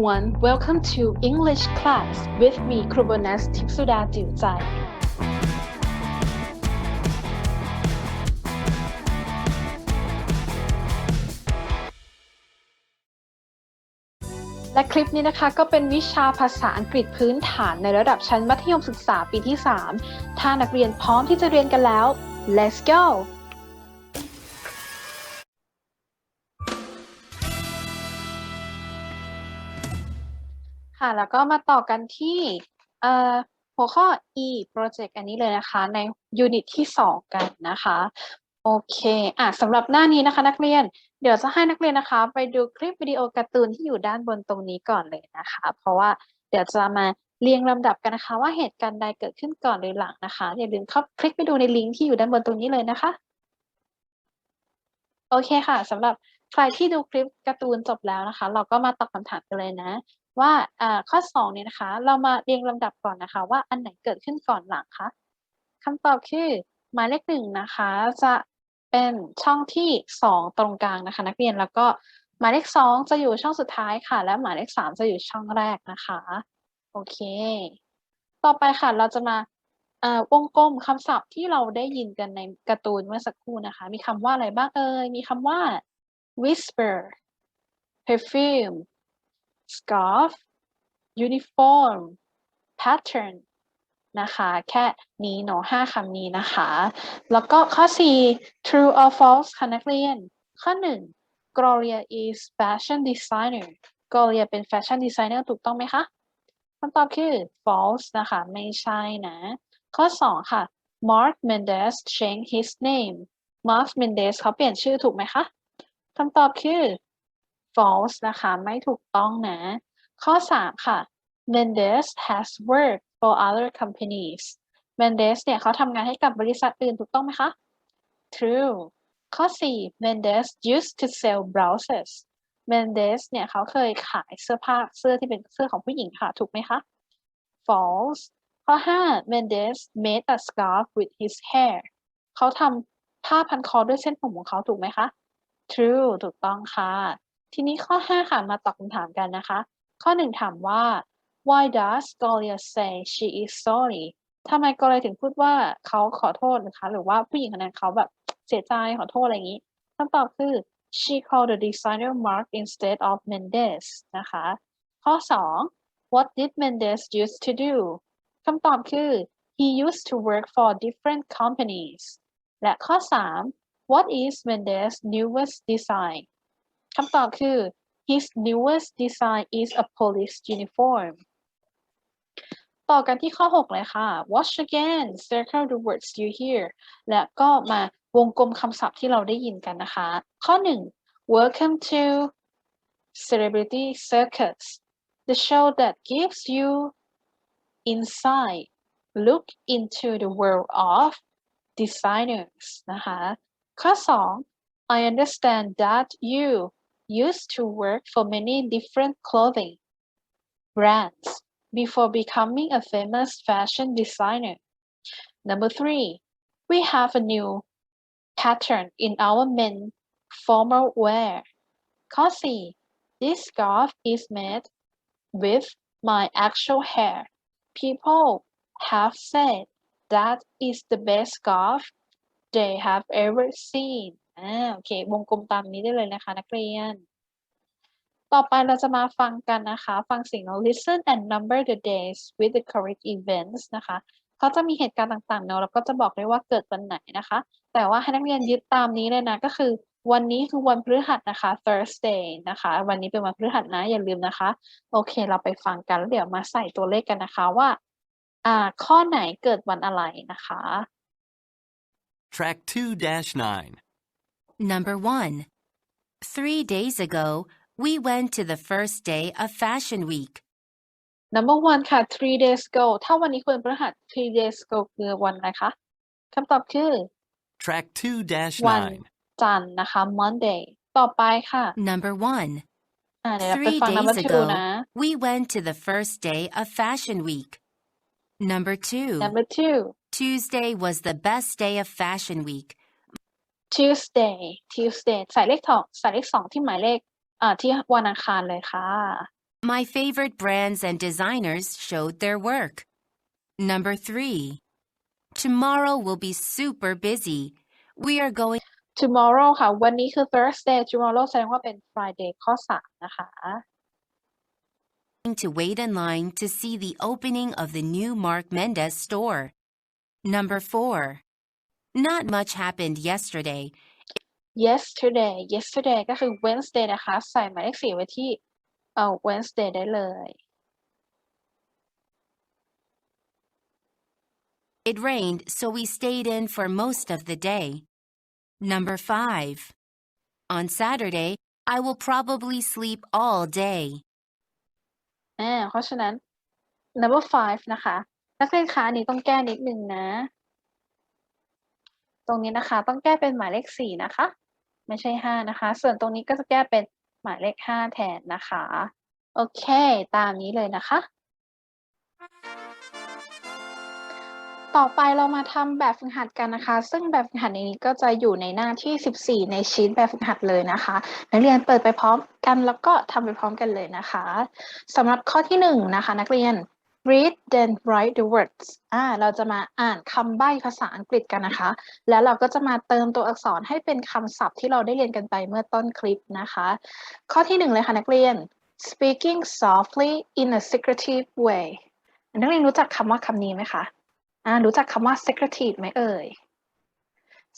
everyone. welcome to English class with me ครูโบนัสทิพย์สุดาจิ๋วใจและคลิปนี้นะคะก็เป็นวิชาภาษาอังกฤษพื้นฐานในระดับชั้นมัธยมศึกษาปีที่ 3 ถ้านักเรียนพร้อมที่จะเรียนกันแล้ว let's go ค่ะ แล้วก็มาต่อกันที่เอ่อหัวข้อ e project อันนี้เลยนะคะ ในยูนิตที่ 2 กันนะคะ โอเคอะสำหรับหน้านี้นะคะ นักเรียน เดี๋ยวจะให้นักเรียนนะคะ ไปดูคลิปวิดีโอการ์ตูนที่อยู่ด้านบนตรงนี้ก่อนเลยนะคะ เพราะว่าเดี๋ยวจะมาเรียงลำดับกันนะคะ ว่าเหตุการณ์ใดเกิดขึ้นก่อนหรือหลังนะคะอย่าลืมเข้าคลิกไปดูในลิงก์ที่อยู่ด้านบนตรงนี้เลยนะคะ โอเคค่ะสำหรับใครที่ดูคลิปการ์ตูนจบแล้วนะคะ เราก็มาตอบคำถามกันเลยนะ ว่าข้อสองเนี่ยนะคะ เรามาเรียงลำดับก่อนนะคะ ว่าอันไหนเกิดขึ้นก่อนหลังคะคำตอบคือหมายเลขหนึ่งนะคะ จะเป็นช่องที่สองตรงกลางนะคะ นักเรียนแล้วก็หมายเลขสองจะอยู่ช่องสุดท้ายค่ะ และหมายเลขสามจะอยู่ช่องแรกนะคะ โอเค ต่อไปค่ะเราจะมาอ่อวงกลมคำศัพท์ที่เราได้ยินกันในการ์ตูนเมื่อสักครู่นะคะ มีคำว่าอะไรบ้างเอ่ยมีคำว่า whisper perfume scarf uniform pattern นะคะแค่นี้เนาะห้าคำนี้นะคะ แล้วก็ข้อ 4 true or false ค่ะนักเรียน ข้อ 1 Gloria is fashion designer Gloria เป็น fashion designer ถูกต้องไหมคะคำตอบคือ false นะคะ ไม่ใช่นะ ข้อ 2 ค่ะ Mark Mendes changed his name Mark Mendes เขาเปลี่ยนชื่อถูกไหมคะคำตอบคือ false นะคะ ไม่ถูกต้องนะ ข้อ 3 ค่ะ Mendes has worked for other companies Mendes เนี่ยเขาทำงานให้กับบริษัทอื่นถูกต้องไหมคะ True ข้อ 4 Mendes used to sell blouses Mendes เนี่ยเขาเคยขายเสื้อผ้าเสื้อที่เป็นเสื้อของผู้หญิงค่ะ ถูกไหมคะ False ข้อ 5 Mendes made a scarf with his hair เขาทำผ้าพันคอด้วยเส้นผมของเขาถูกไหมคะ True ถูกต้องค่ะ ทีนี้ข้อ 5 ค่ะ มาตอบคำถามกันนะคะ ข้อ 1 ถามว่า why does Gloria say she is sorry ทำไม Gloria ถึงพูดว่าเขาขอโทษนะคะ หรือว่าผู้หญิงคนนั้นเขาแบบเสียใจขอโทษอะไรอย่างนี้คำตอบคือ she called the designer Mark instead of Mendes นะคะ ข้อ 2 what did Mendes used to do คำตอบคือ he used to work for different companies และข้อ 3 what is Mendes newest design คำตอบคือ his newest design is a police uniform ต่อกันที่ข้อ 6 เลยค่ะ watch again circle the words you hear และก็มาวงกลมคำศัพท์ที่เราได้ยินกันนะคะ ข้อ 1 welcome to celebrity circus the show that gives you insight look into the world of designers นะคะ ข้อ 2 I understand that you used to work for many different clothing brands before becoming a famous fashion designer. Number three, we have a new pattern in our men formal wear. 4 This scarf is made with my actual hair. People have said that is the best scarf they have ever seen. อ่าโอเค วงกลมตามนี้ได้เลยนะคะ นักเรียน ต่อไปเราจะมาฟังกันนะคะ ฟังสียง listen and number the days with the correct events นะคะเขาจะมีเหตุการณ์ต่างๆเนาะแล้วก็จะบอกได้ว่าเกิดวันไหนนะคะ แต่ว่าให้นักเรียนยึดตามนี้เลยนะ ก็คือวันนี้คือวันพฤหัสนะคะ Thursday นะคะ วันนี้เป็นวันพฤหัสนะ อย่าลืมนะคะ โอเค เราไปฟังกันแล้วเดี๋ยวมาใส่ตัวเลขกันนะคะว่า อ่า ข้อไหนเกิดวันอะไรนะคะ Track 2-9. Number one. Three days ago, we went to the first day of Fashion Week. number one ค่ะ three days ago ถ้าวันนี้คือวันพฤหัส three days ago คือวันอะไรคะคำตอบคือ Track วัน 2-9. จันทร์นะคะ Monday ต่อไปค่ะ Number one. อ่าเดี๋ยวเราไป Three ฟัง number days two นะ ago, we went to the first day of Fashion Week. Number two. number two Tuesday was the best day of Fashion Week. Tuesday Tuesday ใส่เลขสองใส่เลขสองที่หมายเลข อ่าที่วันอังคารเลยค่ะ My favorite brands and designers showed their work. Number three. Tomorrow will be super busy. We are going tomorrow ค่ะ วันนี้คือ Thursday tomorrow แสดงว่าเป็น Friday ข้อสามนะคะ to wait in line to see the opening of the new Mark Mendez store. Number four. Not much happened yesterday. yesterday yesterday ก็คือ Wednesday นะคะ ใส่หมายเลขสี่ไว้ที่เอ่อ Wednesday ได้เลย It rained, so we stayed in for most of the day. Number five. On Saturday, I will probably sleep all day. อ่าเพราะฉะนั้น number five นะคะ นักเรียนคะอันนี้ต้องแก้นิดนึงนะ ต รงนี้นะคะ ต้องแก้เป็นหมายเลขสี่นะคะ ไม่ใช่ห้านะคะ ส่วนตรงนี้ก็จะแก้เป็นหมายเลขห้าแทนนะคะ โอเค ตามนี้เลยนะคะ ต่อไปเรามาทำแบบฝึกหัดกันนะคะ ซึ่งแบบฝึกหัดในนี้ก็จะอยู่ในหน้าที่ 14 ในชีตแบบฝึกหัดเลยนะคะ นักเรียนเปิดไปพร้อมกันแล้วก็ทำไปพร้อมกันเลยนะคะสำหรับข้อที่หนึ่งนะคะ นักเรียน read then write the words อ่า เราจะมาอ่านคำใบ้ภาษาอังกฤษกันนะคะ แล้วเราก็จะมาเติมตัวอักษรให้เป็นคำศัพท์ที่เราได้เรียนกันไปเมื่อต้นคลิปนะคะ ข้อที่หนึ่งเลยค่ะนักเรียน speaking softly in a secretive way นักเรียนรู้จักคำว่าคำนี้ไหมคะ อ่า รู้จักคำว่า secretive ไหมเอ่ย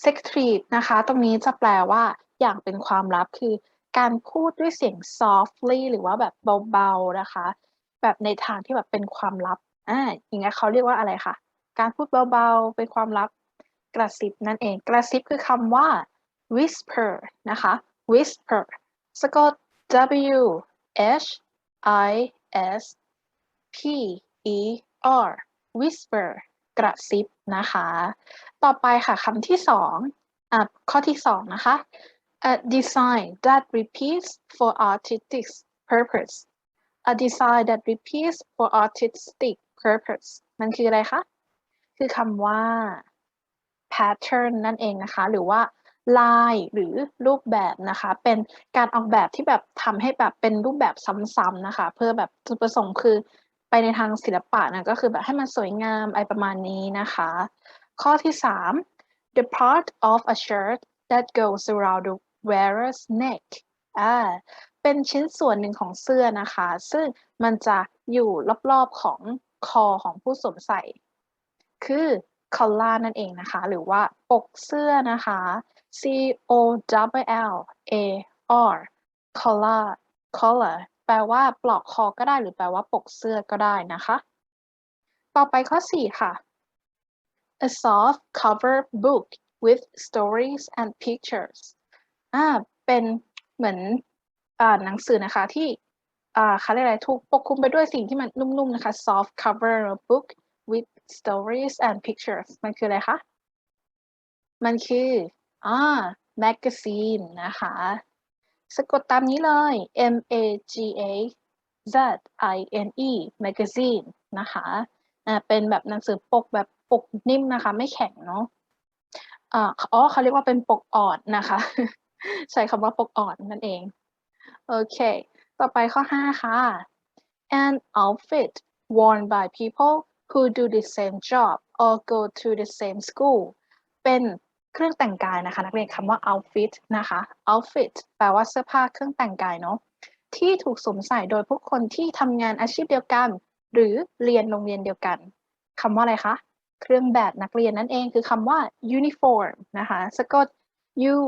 secretive นะคะ ตรงนี้จะแปลว่าอย่างเป็นความลับคือการพูดด้วยเสียง softly หรือว่าแบบเบาๆนะคะ แบบในทางที่แบบเป็นความลับอ่าอย่างเงี้ยเขาเรียกว่าอะไรคะการพูดเบาๆเป็นความลับกระซิบนั่นเอง กระซิบคือคำว่า whisper นะคะ whisper สะกด W H I S P E R whisper กระซิบนะคะ ต่อไปค่ะคำที่สองอะข้อที่สองนะคะ a design that repeats for artistic purpose a design that repeats for artistic purpose มันคืออะไรคะ คือคำว่า pattern นั่นเองนะคะ หรือว่าลายหรือรูปแบบนะคะ เป็นการออกแบบที่แบบทำให้แบบเป็นรูปแบบซ้ำๆนะคะ เพื่อแบบจุดประสงค์คือไปในทางศิลปะนะก็คือแบบให้มันสวยงามอะไรประมาณนี้นะคะ ข้อที่สาม the part of a shirt that goes around the wearer's neck อ่า เป็นชิ้นส่วนหนึ่งของเสื้อนะคะ ซึ่งมันจะอยู่รอบๆของคอของผู้สวมใส่ คือ collar นั่นเองนะคะ หรือว่าปกเสื้อนะคะ C O W L A R collar collar แปลว่าปลอกคอก็ได้หรือแปลว่าปกเสื้อก็ได้นะคะ ต่อไปข้อ 4 ค่ะ a soft cover book with stories and pictures อ่าเป็นเหมือน หนังสือนะคะที่อ่าเขาเรียกอะไรถูกปกคลุมไปด้วยสิ่งที่มันนุ่มๆนะคะ soft cover book with stories and pictures มันคืออะไรคะ มันคืออ่า magazine นะคะสะกดตามนี้เลย M A G A Z I N E magazine นะคะอ่าเป็นแบบหนังสือปกแบบปกนิ่มนะคะ ไม่แข็งเนาะอ่าอ๋อเขาเรียกว่าเป็นปกอ่อนนะคะ ใช้คำว่าปกอ่อนนั่นเอง โอเค ต่อไปข้อ 5 ค่ะ an outfit worn by people who do the same job or go to the same school เป็นเครื่องแต่งกายนะคะ นักเรียนคำว่า outfit นะคะ outfit แปลว่าเสื้อผ้าเครื่องแต่งกายเนาะที่ถูกสวมใส่โดยผู้คนที่ทำงานอาชีพเดียวกัน หรือเรียนโรงเรียนเดียวกันคำว่าอะไรคะเครื่องแบบนักเรียนนั่นเองคือคำว่า uniform นะคะ สะกด U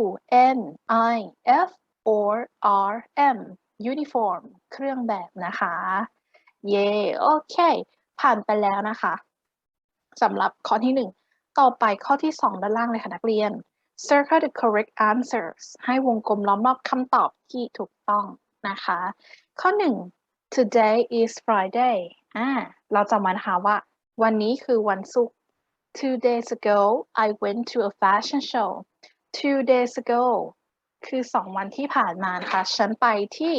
N I F or R M uniform เครื่องแบบนะคะ เย่โอเค ผ่านไปแล้วนะคะสำหรับข้อที่หนึ่งต่อไปข้อที่สองด้านล่างเลยค่ะนักเรียน circle the correct answers ให้วงกลมล้อมรอบคำตอบที่ถูกต้องนะคะ ข้อหนึ่ง today is Friday อ่าเราจะมานะคะว่า วันนี้คือวันศุกร์ two days ago I went to a fashion show two days ago คือสองวันที่ผ่านมานะคะฉันไปที่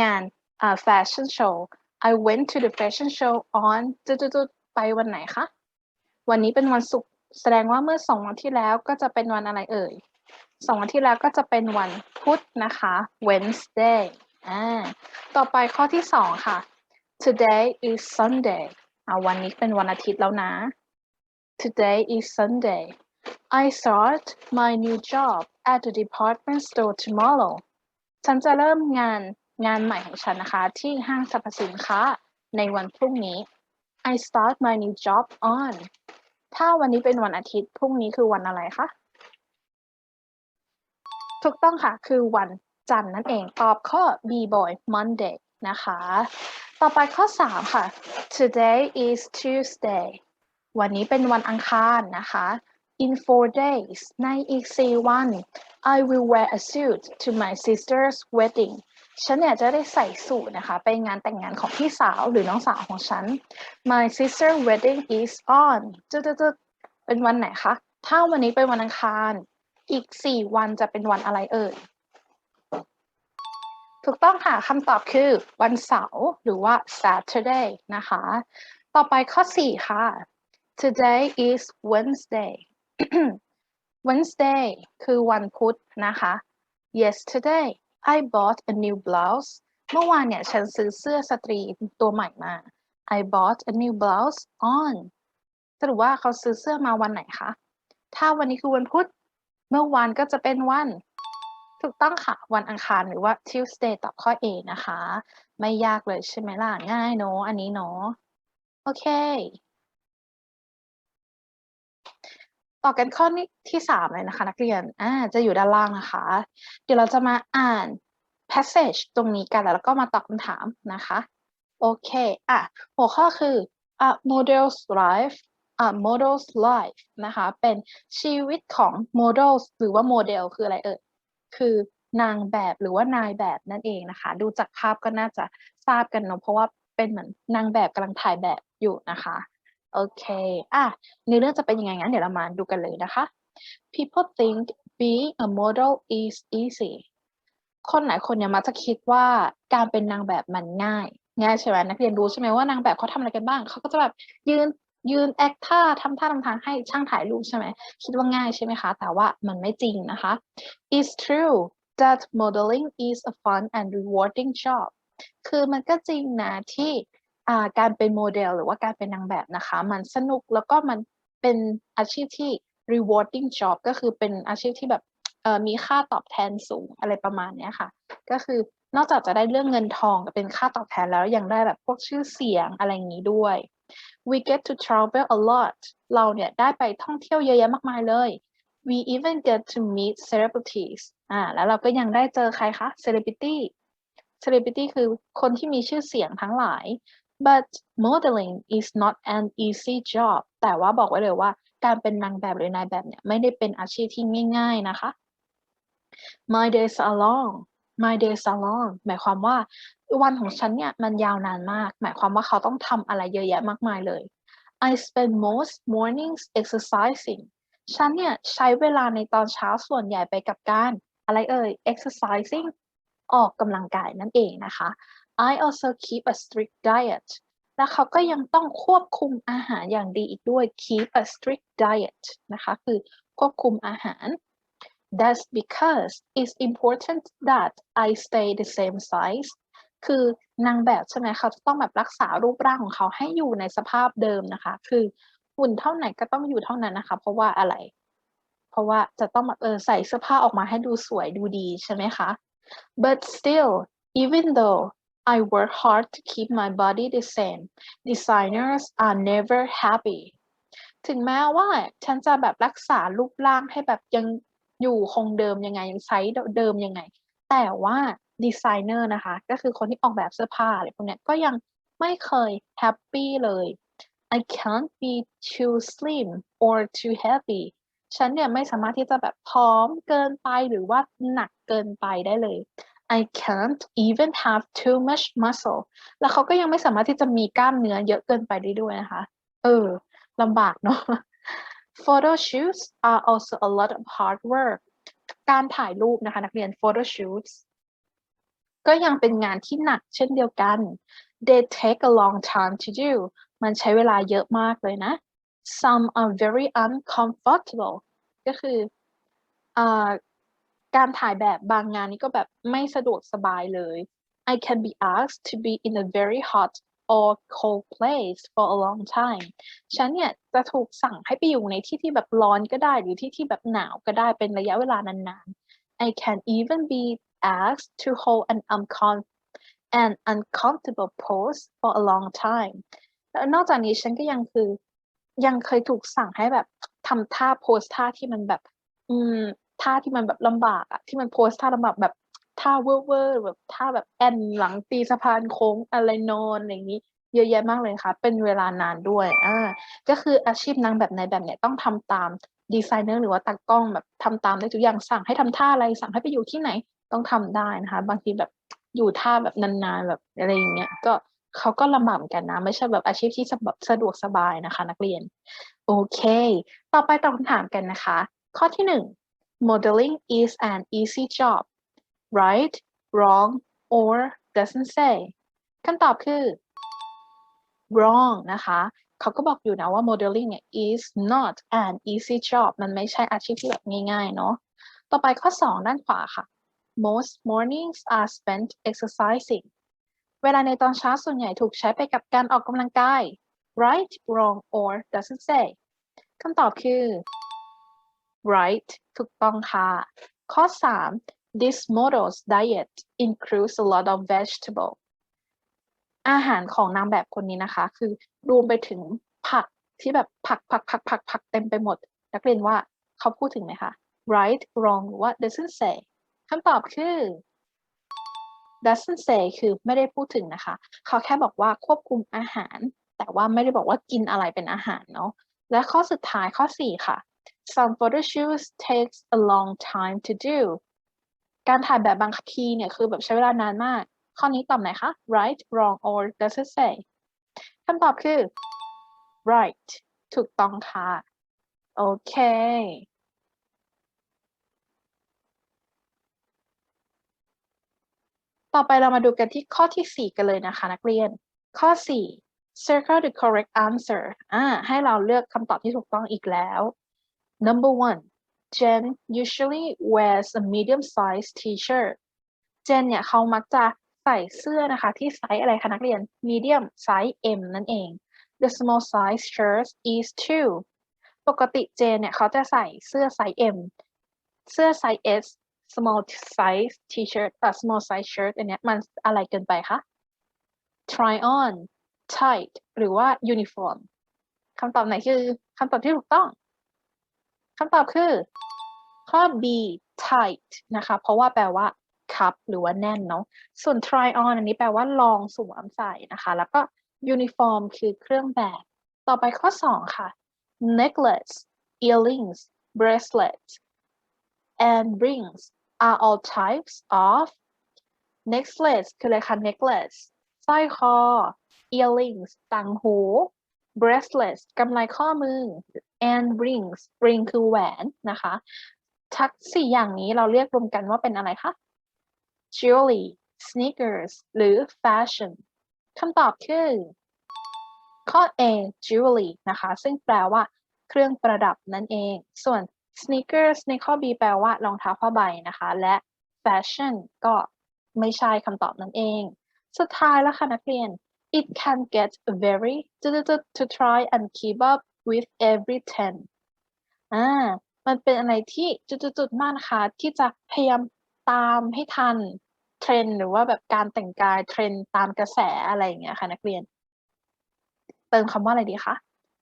งานอ่า fashion show I went to the fashion show on จุดๆไปวันไหนคะ วันนี้เป็นวันศุกร์แสดงว่าเมื่อสองวันที่แล้วก็จะเป็นวันอะไรเอ่ยสองวันที่แล้วก็จะเป็นวันพุธนะคะ Wednesday อ่าต่อไปข้อที่สองค่ะ today is Sunday อ่าวันนี้เป็นวันอาทิตย์แล้วนะ today is Sunday I start my new job at the department store tomorrow ฉันจะเริ่มงานงานใหม่ของฉันนะคะ ที่ห้างสรรพสินค้าในวันพรุ่งนี้ I start my new job on ถ้าวันนี้เป็นวันอาทิตย์พรุ่งนี้คือวันอะไรคะ ถูกต้องค่ะ คือวันจันทร์นั่นเอง ตอบข้อ B boy Monday นะคะ ต่อไปข้อ 3 ค่ะ Today is Tuesday วันนี้เป็นวันอังคารนะคะ In four days ในอีก4วัน I will wear a suit to my sister's wedding ฉันเนี่ยจะได้ใส่สูทนะคะ ไปงานแต่งงานของพี่สาวหรือน้องสาวของฉัน My sister wedding is on จุดๆเป็นวันไหนคะ ถ้าวันนี้เป็นวันอังคาร อีก4วันจะเป็นวันอะไรเอ่ย ถูกต้องค่ะคำตอบคือวันเสาร์หรือว่า Saturday นะคะ ต่อไปข้อ4ค่ะ Today is Wednesday Wednesday คือวันพุธนะคะ Yesterday I bought a new blouse เมื่อวานเนี่ยฉันซื้อเสื้อสตรีตัวใหม่มา I bought a new blouse on สรุปว่าเขาซื้อเสื้อมาวันไหนคะ ถ้าวันนี้คือวันพุธ เมื่อวานก็จะเป็นวัน ถูกต้องค่ะ วันอังคารหรือว่า Tuesday ตอบข้อ A นะคะ ไม่ยากเลยใช่ไหมล่ะ ง่ายเนอะอันนี้เนอะโอเค ต่อกันข้อนี้ที่สามเลยนะคะ นักเรียนอ่าจะอยู่ด้านล่างนะคะ เดี๋ยวเราจะมาอ่าน passage ตรงนี้กันแล้วก็มาตอบคำถามนะคะ โอเคอะหัวข้อคือ a model's life a model's life นะคะ เป็นชีวิตของ models หรือว่าโมเดลคืออะไรเอ่ยคือนางแบบหรือว่านายแบบนั่นเองนะคะ ดูจากภาพก็น่าจะทราบกันเนอะเพราะว่าเป็นเหมือนนางแบบกำลังถ่ายแบบอยู่นะคะ โอเค อะในเรื่องจะเป็นยังไงงั้นเดี๋ยวเรามาดูกันเลยนะคะ people think being a model is easy คนหลายคนเนี่ยมักจะคิดว่าการเป็นนางแบบมันง่าย ง่ายใช่ไหมนักเรียนรู้ใช่ไหมว่านางแบบเขาทำอะไรกันบ้าง เขาก็จะแบบยืนยืนแอคท่าทำท่าทำทางให้ช่างถ่ายรูปใช่ไหม คิดว่าง่ายใช่ไหมคะ แต่ว่ามันไม่จริงนะคะ It's true that modeling is a fun and rewarding job คือมันก็จริงนะที่ การเป็นโมเดลหรือว่าการเป็นนางแบบนะคะ มันสนุกแล้วก็มันเป็นอาชีพที่ rewarding job ก็คือเป็นอาชีพที่แบบมีค่าตอบแทนสูงอะไรประมาณนี้ค่ะ ก็คือนอกจากจะได้เรื่องเงินทองเป็นค่าตอบแทนแล้วยังได้แบบพวกชื่อเสียงอะไรอย่างนี้ด้วย we get to travel a lot เราเนี่ยได้ไปท่องเที่ยวเยอะแยะมากมายเลย we even get to meet celebrities อ่าแล้วเราก็ยังได้เจอใครคะ celebrity celebrity คือคนที่มีชื่อเสียงทั้งหลาย but modeling is not an easy job แต่ว่าบอกไว้เลยว่า การเป็นนางแบบหรือนายแบบเนี่ยไม่ได้เป็นอาชีพที่ง่าย ๆนะคะ my days are long my days are long หมายความว่าวันของฉันเนี่ยมันยาวนานมาก หมายความว่าเขาต้องทำอะไรเยอะแยะมากมายเลย I spend most mornings exercising ฉันเนี่ยใช้เวลาในตอนเช้าส่วนใหญ่ไปกับการ อะไรเอ่ย exercising ออกกำลังกายนั่นเองนะคะ I also keep a strict diet และเขาก็ยังต้องควบคุมอาหารอย่างดีอีกด้วย keep a strict diet นะคะคือควบคุมอาหาร That's because it's important that I stay the same size คือนางแบบใช่ไหมเขาจะต้องแบบรักษารูปร่างของเขาให้อยู่ในสภาพเดิมนะคะ คือหุ่นเท่าไหนก็ต้องอยู่เท่านั้นนะคะ เพราะว่าอะไร เพราะว่าจะต้องแบบเออใส่เสื้อผ้าออกมาให้ดูสวยดูดีใช่ไหมคะ but still even though I work hard to keep my body the same designers are never happy ถึงแม้ว่าฉันจะแบบรักษารูปร่างให้แบบยังอยู่คงเดิมยังไงยังไซส์เดิมยังไง แต่ว่าดีไซเนอร์นะคะ ก็คือคนที่ออกแบบเสื้อผ้าอะไรพวกเนี้ยก็ยังไม่เคยแฮปปี้เลย I can't be too slim or too heavy ฉันเนี่ยไม่สามารถที่จะแบบพร้อมเกินไปหรือว่าหนักเกินไปได้เลย I can't even have too much muscle แล้วเขาก็ยังไม่สามารถที่จะมีกล้ามเนื้อเยอะเกินไปได้ด้วยนะคะ เออลำบากเนาะ Photo shoots are also a lot of hard work การถ่ายรูปนะคะ นักเรียน photo shoots ก็ยังเป็นงานที่หนักเช่นเดียวกัน they take a long time to do มันใช้เวลาเยอะมากเลยนะ some are very uncomfortable ก็คืออการถ่ายแบบบางงานนี้ก็แบบไม่สะดวกสบายเลย I can be asked to be in a very hot or cold place for a long time ฉันเนี่ยจะถูกสั่งให้ไปอยู่ในที่ที่แบบร้อนก็ได้ หรือที่ที่แบบหนาวก็ได้เป็นระยะเวลานานๆ I can even be asked to hold an uncom an uncomfortable pose for a long time แล้วนอกจากนี้ฉันก็ยังคือ ยังเคยถูกสั่งให้แบบทำท่าโพสท่าที่มันแบบ อืม ท่าที่มันแบบลำบากอะที่มันโพสท่าลำบากแบบท่าเวอร์เวอร์แบบท่าแบบแอนหลังตีสะพานโค้งอะไรนอนอะไรอย่างนี้ เยอะแยะมากเลยค่ะ เป็นเวลานานด้วยอ่าก็คืออาชีพนางแบบในแบบเนี้ยต้องทำตามดีไซเนอร์หรือว่าตากล้องแบบทำตามได้ทุกอย่างสั่งให้ทำท่าอะไรสั่งให้ไปอยู่ที่ไหนต้องทำได้นะคะ บางทีแบบอยู่ท่าแบบนานๆแบบอะไรอย่างเงี้ยก็ เขาก็ลำบากกันนะ ไม่ใช่แบบอาชีพที่สะสะดวกสบายนะคะ นักเรียน โอเค ต่อไปตอบคำถามกันนะคะ ข้อที่หนึ่ง modeling is an easy job right wrong or doesn't say คำตอบคือ wrong นะคะเขาก็บอกอยู่นะว่า modeling เนี่ย is not an easy job มันไม่ใช่อาชีพที่แบบง่ายๆ เนาะ ต่อไปข้อ 2 ด้านขวาค่ะ most mornings are spent exercising เวลาในตอนเช้าส่วนใหญ่ถูกใช้ไปกับการออกกำลังกาย right wrong or doesn't say คำตอบคือ right ถูกต้องค่ะ ข้อ 3 this model's diet includes a lot of vegetable อาหารของนางแบบคนนี้นะคะ คือรวมไปถึงผักที่แบบผักผักผักผักผักเต็มไปหมด นักเรียนว่าเขาพูดถึงไหมคะ right wrong หรือว่า doesn't say คำตอบคือ doesn't say คือไม่ได้พูดถึงนะคะ เขาแค่บอกว่าควบคุมอาหาร แต่ว่าไม่ได้บอกว่ากินอะไรเป็นอาหารเนาะ และข้อสุดท้ายข้อ 4 ค่ะ some photo shoots takes a long time to do การถ่ายแบบบางทีเนี่ยคือแบบใช้เวลานานมาก ข้อนี้ตอบไหนคะ right wrong or does it say คำตอบคือ right ถูกต้องค่ะ โอเค ต่อไปเรามาดูกันที่ข้อที่ 4 กันเลยนะคะ นักเรียน ข้อ 4 circle the correct answer อ่าให้เราเลือกคำตอบที่ถูกต้องอีกแล้ว number one Jen usually wears a medium size t-shirt เจนเนี่ยเขามักจะใส่เสื้อนะคะที่ไซส์อะไรคะนักเรียน medium ไซส์ M นั่นเอง the small size shirt is two ปกติเจนเนี่ยเขาจะใส่เสื้อไซส์ M เสื้อไซส์ S small size t-shirt อะ small size shirt อันเนี้ยมันอะไรเกินไปคะ try on tight หรือว่า uniform คำตอบไหนคือคำตอบที่ถูกต้องคำตอบคือ ข้อ B tight นะคะ เพราะว่าแปลว่าคับหรือว่าแน่นเนาะส่วน try on อันนี้แปลว่าลองสวมใส่นะคะ แล้วก็ uniform คือเครื่องแบบ ต่อไปข้อ 2 ค่ะ necklace earrings bracelet and rings are all types of necklace คืออะไรคะ necklace สร้อยคอ earrings ต่างหู bracelets กำไลข้อมือ and rings ring คือแหวนนะคะ ทั้งสี่อย่างนี้เราเรียกรวมกันว่าเป็นอะไรคะ jewelry sneakers หรือ fashion คำตอบคือ ข้อ A jewelry นะคะ ซึ่งแปลว่าเครื่องประดับนั่นเอง ส่วน sneakers ในข้อ B แปลว่ารองเท้าผ้าใบนะคะ และ fashion ก็ไม่ใช่คำตอบนั่นเอง สุดท้ายแล้วค่ะนักเรียน it can get very difficult to try and keep up with every ten อ่า มันเป็นอะไรที่จุดๆมากนะคะ ที่จะพยายามตามให้ทันเทรนหรือว่าแบบการแต่งกายเทรนตามกระแสอะไรอย่างเงี้ยค่ะนักเรียน เติมคำว่าอะไรดีคะ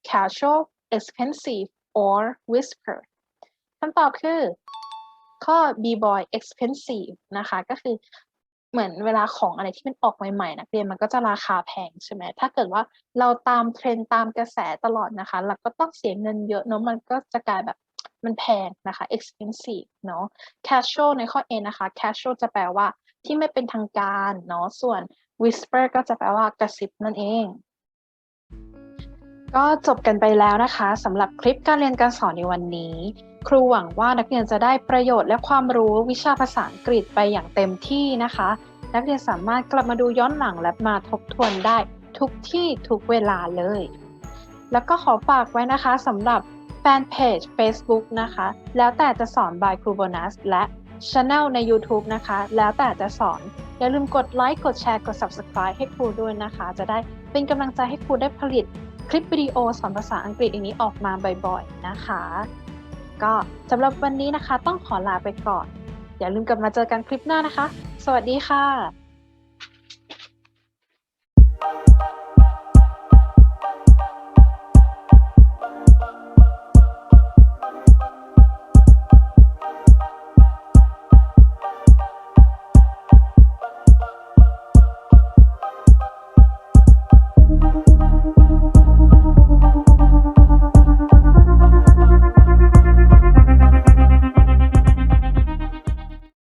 casual expensive or whisper คำตอบคือข้อ b boy expensive นะคะ ก็คือเหมือนเวลาของอะไรที่มันออกใหม่ๆนักเรียนมันก็จะราคาแพงใช่ไหมถ้าเกิดว่าเราตามเทรนตามกระแสตลอดนะคะเราก็ต้องเสียเงินเยอะเนาะมันก็จะกลายแบบมันแพงนะคะ expensive เนาะ casual ในข้อ A นะคะ casual จะแปลว่าที่ไม่เป็นทางการเนาะส่วน whisper ก็จะแปลว่ากระซิบนั่นเอง ก็จบกันไปแล้วนะคะสำหรับคลิปการเรียนการสอนในวันนี้ ครูหวังว่านักเรียนจะได้ประโยชน์และความรู้วิชาภาษาอังกฤษไปอย่างเต็มที่นะคะ นักเรียนสามารถกลับมาดูย้อนหลังและมาทบทวนได้ทุกที่ทุกเวลาเลย แล้วก็ขอฝากไว้นะคะสำหรับแฟนเพจ Facebook นะคะ แล้วแต่จะสอน by ครูโบนัสและช anel ใน YouTube นะคะ แล้วแต่จะสอน อย่าลืมกดไลค์กดแชร์กด Subscribe ให้ครูด้วยนะคะ จะได้เป็นกำลังใจให้ครูได้ผลิตคลิปวิดีโอสอนภาษาอังกฤษอย่างนี้ออกมาบ่อยๆ นะคะ ก็สำหรับวันนี้นะคะ ต้องขอลาไปก่อน อย่าลืมกลับมาเจอกันคลิปหน้านะคะ สวัสดีค่ะ